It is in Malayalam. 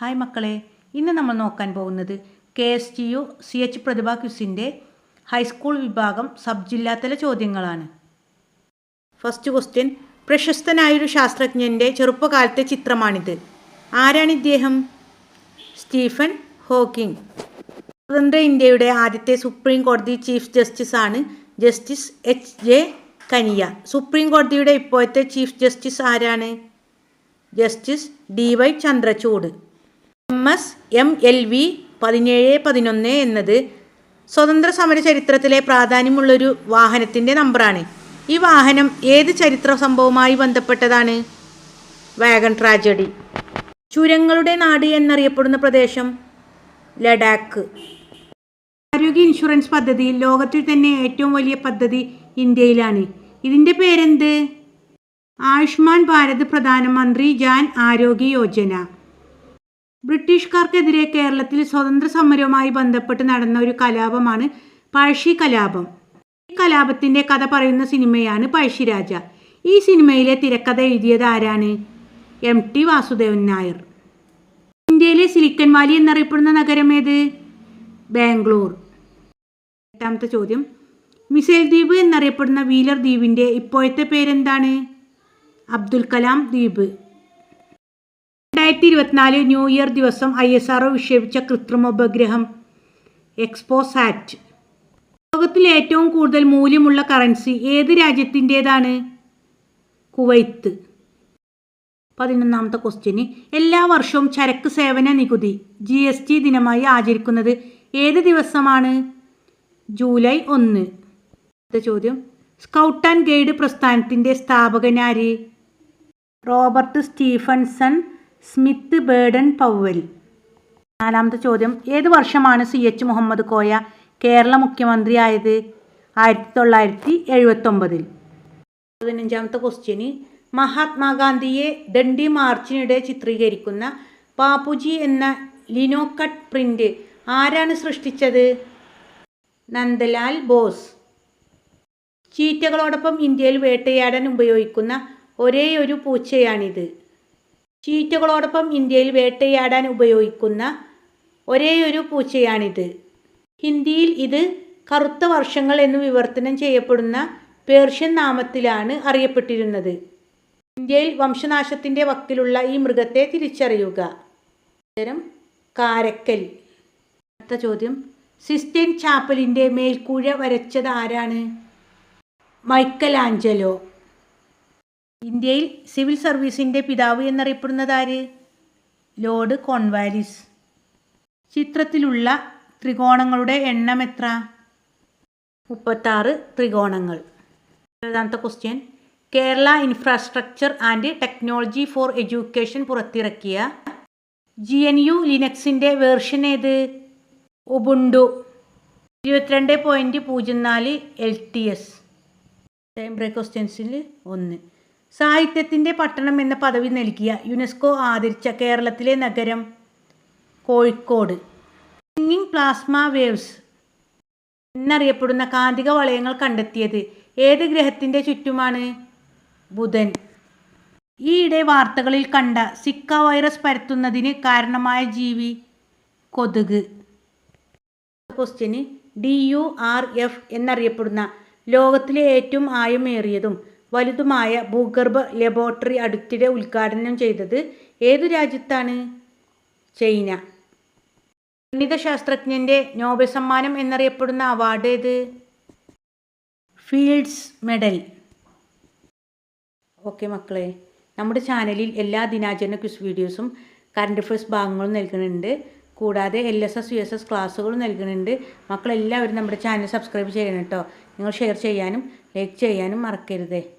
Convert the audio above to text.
ഹായ് മക്കളെ ഇന്ന് നമ്മൾ നോക്കാൻ പോകുന്നത് K S T U C H Prathibha ക്വിസിന്റെ high school വിഭാഗം സബ് ജില്ലാതല ചോദ്യങ്ങളാണ്. ഫസ്റ്റ് ക്വസ്റ്റ്യൻ പ്രശസ്തനായൊരു ശാസ്ത്രജ്ഞന്റെ ചെറുപ്പകാലത്തെ ചിത്രമാണിത്. ആരാണ് ഇദ്ദേഹം? Stephen Hawking. സ്വതന്ത്ര ഇന്ത്യയുടെ ആദ്യത്തെ സുപ്രീം കോടതി ചീഫ് ജസ്റ്റിസ് ആണ് justice H J Kania. Supreme കോടതിയുടെ ഇപ്പോഴത്തെ ചീഫ് ജസ്റ്റിസ് ആരാണ്? Justice D Y Chandrachud. M S M L V പതിനേഴ് പതിനൊന്ന് എന്നത് സ്വതന്ത്ര സമര ചരിത്രത്തിലെ പ്രാധാന്യമുള്ളൊരു വാഹനത്തിന്റെ നമ്പറാണ്. ഈ വാഹനം ഏത് ചരിത്ര സംഭവവുമായി ബന്ധപ്പെട്ടതാണ്? Wagon tragedy. ചുരങ്ങളുടെ നാട് എന്നറിയപ്പെടുന്ന പ്രദേശം ലഡാക്ക്. ആരോഗ്യ ഇൻഷുറൻസ് പദ്ധതി ലോകത്തിൽ തന്നെ ഏറ്റവും വലിയ പദ്ധതി ഇന്ത്യയിലാണ്. ഇതിന്റെ പേരെന്ത്? ആയുഷ്മാൻ ഭാരത് പ്രധാനമന്ത്രി ജാൻ ആരോഗ്യ യോജന. ബ്രിട്ടീഷുകാർക്കെതിരെ കേരളത്തിൽ സ്വതന്ത്ര സമരവുമായി ബന്ധപ്പെട്ട് നടന്ന ഒരു കലാപമാണ് പഴശ്ശി കലാപം. ഈ കലാപത്തിന്റെ കഥ പറയുന്ന സിനിമയാണ് പഴശ്ശിരാജ ഈ സിനിമയിലെ തിരക്കഥ എഴുതിയത് ആരാണ്? M T Vasudevan Nair. ഇന്ത്യയിലെ സിലിക്കൻ വാലി എന്നറിയപ്പെടുന്ന നഗരം ഏത്? ബാംഗ്ലൂർ. എട്ടാമത്തെ ചോദ്യം. മിസൈൽ ദ്വീപ് എന്നറിയപ്പെടുന്ന വീലർ ദ്വീപിന്റെ ഇപ്പോഴത്തെ പേരെന്താണ്? അബ്ദുൽ കലാം ദ്വീപ്. രണ്ടായിരത്തി ഇരുപത്തിനാല് ന്യൂ ഇയർ ദിവസം ഐ എസ് ആർ വിക്ഷേപിച്ച കൃത്രിമ ഉപഗ്രഹം എക്സ്പോസാറ്റ്. ലോകത്തിൽ ഏറ്റവും കൂടുതൽ മൂല്യമുള്ള കറൻസി ഏത് രാജ്യത്തിന്റേതാണ്? കുവൈത്ത്. പതിനൊന്നാമത്തെ ക്വസ്റ്റ്യന് എല്ലാ വർഷവും ചരക്ക് സേവന നികുതി ജി എസ് ടി ദിനമായി ആചരിക്കുന്നത് ഏത് ദിവസമാണ്? ജൂലൈ ഒന്ന്. അടുത്ത ചോദ്യം സ്കൗട്ട് ആൻഡ് ഗൈഡ് പ്രസ്ഥാനത്തിന്റെ സ്ഥാപകനാര് Robert Stephenson Smith Baden Powell നാലാമത്തെ ചോദ്യം ഏത് വർഷമാണ് സി എച്ച് മുഹമ്മദ് കോയ കേരള മുഖ്യമന്ത്രിയായത്? ആയിരത്തി തൊള്ളായിരത്തി എഴുപത്തൊമ്പതിൽ പതിനഞ്ചാമത്തെ ക്വസ്റ്റ്യന് മഹാത്മാഗാന്ധിയെ ദണ്ഡി മാർച്ചിനിടെ ചിത്രീകരിക്കുന്ന പാപ്പുജി എന്ന ലിനോ കട്ട് പ്രിന്റ് ആരാണ് സൃഷ്ടിച്ചത്? നന്ദലാൽ ബോസ്. ചീറ്റകളോടൊപ്പം ഇന്ത്യയിൽ വേട്ടയാടാൻ ഉപയോഗിക്കുന്ന ഒരേയൊരു പൂച്ചയാണിത്. ചീറ്റകളോടൊപ്പം ഇന്ത്യയിൽ വേട്ടയാടാൻ ഉപയോഗിക്കുന്ന ഒരേയൊരു പൂച്ചയാണിത്. ഹിന്ദിയിൽ ഇത് കറുത്ത വർഷങ്ങൾ എന്ന് വിവർത്തനം ചെയ്യപ്പെടുന്ന പേർഷ്യൻ നാമത്തിലാണ് അറിയപ്പെട്ടിരുന്നത്. ഇന്ത്യയിൽ വംശനാശത്തിന്റെ വക്കിലുള്ള ഈ മൃഗത്തെ തിരിച്ചറിയുക. ഉത്തരം കാരക്കൽ. അടുത്ത ചോദ്യം സിസ്റ്റൈൻ ചാപ്പലിന്റെ മേൽക്കൂഴ വരച്ചത് ആരാണ്? മൈക്കൽ ആഞ്ചലോ ഇന്ത്യയിൽ സിവിൽ സർവീസിന്റെ പിതാവ് എന്നറിയപ്പെടുന്നത് ആര്? ലോർഡ് കോൺവാലിസ് ചിത്രത്തിലുള്ള ത്രികോണങ്ങളുടെ എണ്ണം എത്ര? മുപ്പത്താറ് ത്രികോണങ്ങൾ. ഏഴാമത്തെ question Kerala infrastructure and technology for education പുറത്തിറക്കിയ ജി എൻ യു ലിനക്സിന്റെ വേർഷൻ ഏത്? ഉബുണ്ടു ഇരുപത്തിരണ്ട് പോയിന്റ് പൂജ്യം നാല് L T S time break ക്വസ്റ്റ്യൻസിൽ ഒന്ന്. സാഹിത്യത്തിന്റെ പട്ടണം എന്ന പദവി നൽകിയ യുനെസ്കോ ആദരിച്ച കേരളത്തിലെ നഗരം കോഴിക്കോട്. സിംഗിങ് പ്ലാസ്മ വേവ്സ് എന്നറിയപ്പെടുന്ന കാന്തിക വളയങ്ങൾ കണ്ടെത്തിയത് ഏത് ഗ്രഹത്തിന്റെ ചുറ്റുമാണ്? ബുധൻ. ഈയിടെ വാർത്തകളിൽ കണ്ട സിക്ക വൈറസ് പരത്തുന്നതിന് കാരണമായ ജീവി കൊതുക്. Question D U R F എന്നറിയപ്പെടുന്ന ലോകത്തിലെ ഏറ്റവും ആയമേറിയതും വലുതുമായ ഭൂഗർഭ ലബോറട്ടറി അടുത്തിടെ ഉദ്ഘാടനം ചെയ്തത് ഏതു രാജ്യത്താണ്? ചൈന. ഗണിതശാസ്ത്രജ്ഞന്റെ നോബൽ സമ്മാനം എന്നറിയപ്പെടുന്ന അവാർഡ് ഏത്? Fields medal. ഓക്കെ മക്കളെ നമ്മുടെ ചാനലിൽ എല്ലാ ദിനാചരണ ക്വിസ് വീഡിയോസും കറണ്ട് അഫയേഴ്സ് ഭാഗങ്ങളും നൽകുന്നുണ്ട്. കൂടാതെ L S S U S S ക്ലാസ്സുകളും നൽകുന്നുണ്ട്. മക്കളെല്ലാവരും നമ്മുടെ ചാനൽ സബ്സ്ക്രൈബ് ചെയ്യണം കേട്ടോ. നിങ്ങൾ ഷെയർ ചെയ്യാനും ലൈക്ക് ചെയ്യാനും മറക്കരുതേ.